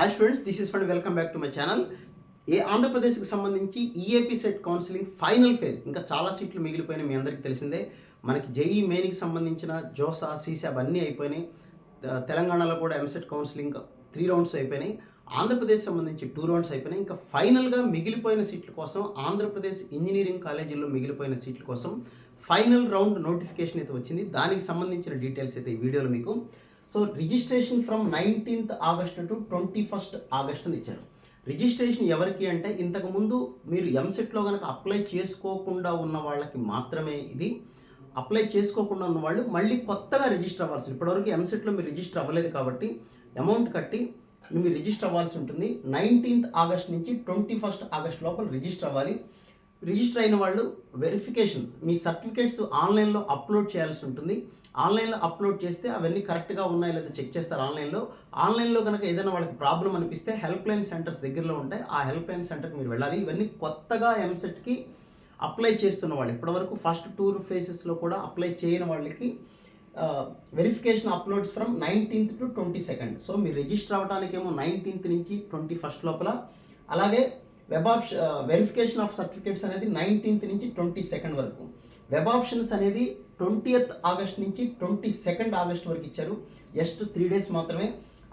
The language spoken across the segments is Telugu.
Hi students this is fund welcome back to my channel ఏ ఆంధ్రప్రదేశ్కి సంబంధించి EAP set counselling final phase ఇంకా చాలా సీట్లు మిగిలిపోయినాయి మీ అందరికీ తెలిసిందే. మనకి జేఈ మెయిన్కి సంబంధించిన జోసా సీసాబ్ అన్నీ అయిపోయినాయి. తెలంగాణలో కూడా ఎంసెట్ కౌన్సిలింగ్ త్రీ రౌండ్స్ అయిపోయినాయి. ఆంధ్రప్రదేశ్ సంబంధించి టూ రౌండ్స్ అయిపోయినాయి. ఇంకా ఫైనల్గా మిగిలిపోయిన సీట్ల కోసం ఆంధ్రప్రదేశ్ ఇంజనీరింగ్ కాలేజీల్లో మిగిలిపోయిన సీట్ల కోసం ఫైనల్ రౌండ్ నోటిఫికేషన్ అయితే వచ్చింది. దానికి సంబంధించిన డీటెయిల్స్ అయితే ఈ వీడియోలో మీకు so registration from nineteenth August to twenty first August అని ఇచ్చారు. రిజిస్ట్రేషన్ ఎవరికి అంటే ఇంతకుముందు మీరు ఎంసెట్లో కనుక అప్లై చేసుకోకుండా ఉన్న వాళ్ళకి మాత్రమే ఇది. అప్లై చేసుకోకుండా ఉన్న వాళ్ళు మళ్ళీ కొత్తగా రిజిస్టర్ అవ్వాల్సి ఇప్పటివరకు ఎంసెట్లో మీరు రిజిస్టర్ అవ్వలేదు కాబట్టి అమౌంట్ కట్టి మీరు రిజిస్టర్ అవ్వాల్సి ఉంటుంది. నైన్టీన్త్ ఆగస్ట్ నుంచి ట్వంటీ ఫస్ట్ ఆగస్ట్ లోపల రిజిస్టర్ అవ్వాలి. రిజిస్టర్ అయిన వాళ్ళు వెరిఫికేషన్ మీ సర్టిఫికేట్స్ ఆన్లైన్లో అప్లోడ్ చేయాల్సి ఉంటుంది. ఆన్లైన్లో అప్లోడ్ చేస్తే అవన్నీ కరెక్ట్గా ఉన్నాయో లేదో చెక్ చేస్తారు ఆన్లైన్లో ఆన్లైన్లో కనుక ఏదైనా వాళ్ళకి ప్రాబ్లం అనిపిస్తే హెల్ప్ లైన్ సెంటర్స్ దగ్గరలో ఉంటాయి. ఆ హెల్ప్ లైన్ సెంటర్కి మీరు వెళ్ళాలి. ఇవన్నీ కొత్తగా ఎంసెట్కి అప్లై చేస్తున్న వాళ్ళు ఇప్పటివరకు ఫస్ట్ టూర్ ఫేసెస్లో కూడా అప్లై చేయని వాళ్ళకి verification uploads from nineteenth to twenty second so మీరు రిజిస్టర్ అవడానికేమో నైన్టీన్త్ నుంచి ట్వంటీ ఫస్ట్ లోపల. అలాగే web option verification of certificates అనేది నైన్టీన్త్ నుంచి ట్వంటీ సెకండ్ వరకు. వెబ్ ఆప్షన్స్ అనేది ట్వంటీయత్ ఆగస్ట్ నుంచి ట్వంటీ సెకండ్ ఆగస్ట్ వరకు ఇచ్చారు. జస్ట్ త్రీ డేస్ మాత్రమే.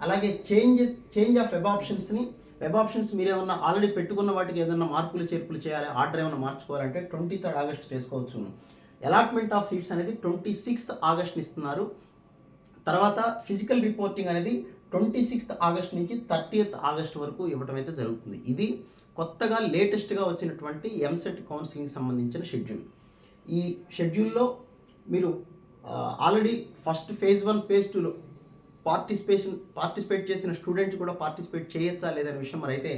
అలాగే చేంజెస్ చేంజ్ ఆఫ్ వెబ్ ఆప్షన్స్ని వెబ్ ఆప్షన్స్ మీరు ఏమన్నా ఆల్రెడీ పెట్టుకున్న వాటికి ఏదైనా మార్పులు చేర్పులు చేయాలి ఆర్డర్ ఏమైనా మార్చుకోవాలంటే ట్వంటీ థర్డ్ ఆగస్ట్ చేసుకోవచ్చు. అలాట్మెంట్ ఆఫ్ సీట్స్ అనేది ట్వంటీ సిక్స్త్ ఆగస్ట్ ఇస్తున్నారు. తర్వాత ఫిజికల్ రిపోర్టింగ్ అనేది ట్వంటీ సిక్స్త్ ఆగస్ట్ నుంచి థర్టీయత్ ఆగస్ట్ వరకు ఇవ్వడం అయితే జరుగుతుంది. ఇది కొత్తగా లేటెస్ట్గా వచ్చినటువంటి ఎంసెట్ కౌన్సిలింగ్ సంబంధించిన షెడ్యూల్. ఈ షెడ్యూల్లో మీరు already first phase one phase టూలో పార్టిసిపేషన్ పార్టిసిపేట్ చేసిన స్టూడెంట్స్ కూడా పార్టిసిపేట్ చేయొచ్చా లేదనే విషయం మరి అయితే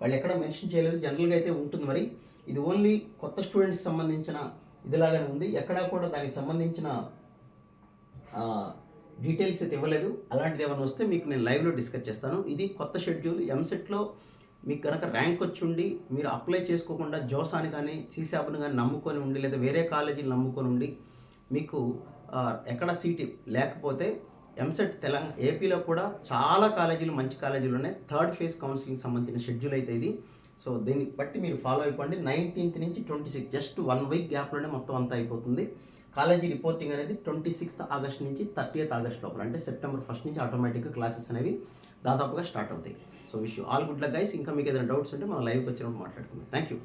వాళ్ళు ఎక్కడ మెన్షన్ చేయలేదు. జనరల్గా అయితే ఉంటుంది మరి. ఇది ఓన్లీ కొత్త స్టూడెంట్స్ సంబంధించిన ఇదిలాగానే ఉంది. ఎక్కడా కూడా దానికి సంబంధించిన డీటెయిల్స్ అయితే ఇవ్వలేదు. అలాంటిది ఏమైనా వస్తే మీకు నేను లైవ్లో డిస్కస్ చేస్తాను. ఇది కొత్త షెడ్యూల్. ఎంసెట్లో మీకు కనుక ర్యాంక్ వచ్చి ఉండి మీరు అప్లై చేసుకోకుండా జోసాని కానీ సీసాబ్ని కానీ నమ్ముకొని ఉండి లేదా వేరే కాలేజీని నమ్ముకొని ఉండి మీకు ఎక్కడ సీట్ లేకపోతే ఎంసెట్ తెలంగాణ ఏపీలో కూడా చాలా కాలేజీలు మంచి కాలేజీలు ఉన్నాయి. థర్డ్ ఫేజ్ కౌన్సిలింగ్ సంబంధించిన షెడ్యూల్ అయితే ఇది. సో దీన్ని బట్టి మీరు ఫాలో అయిపోండి. నైన్టీన్త్ నుంచి twenty six just one week గ్యాప్లోనే మొత్తం అంతా అయిపోతుంది. కాలేజీ రిపోర్టింగ్ అనేది ట్వంటీ సిక్స్త్ ఆగస్ట్ నుంచి థర్టీయత్ ఆగస్ట్ లోపల అంటే సెప్టెంబర్ ఫస్ట్ నుంచి ఆటోమేటిక్గా క్లాసెస్ అనేవి దాదాపుగా స్టార్ట్ అవుతాయి. So wish all good luck guys ఇంకా మీకు ఏదైనా డౌట్స్ ఉంటే మన లైవ్కి వచ్చినప్పుడు మాట్లాడుకుందాం. Thank you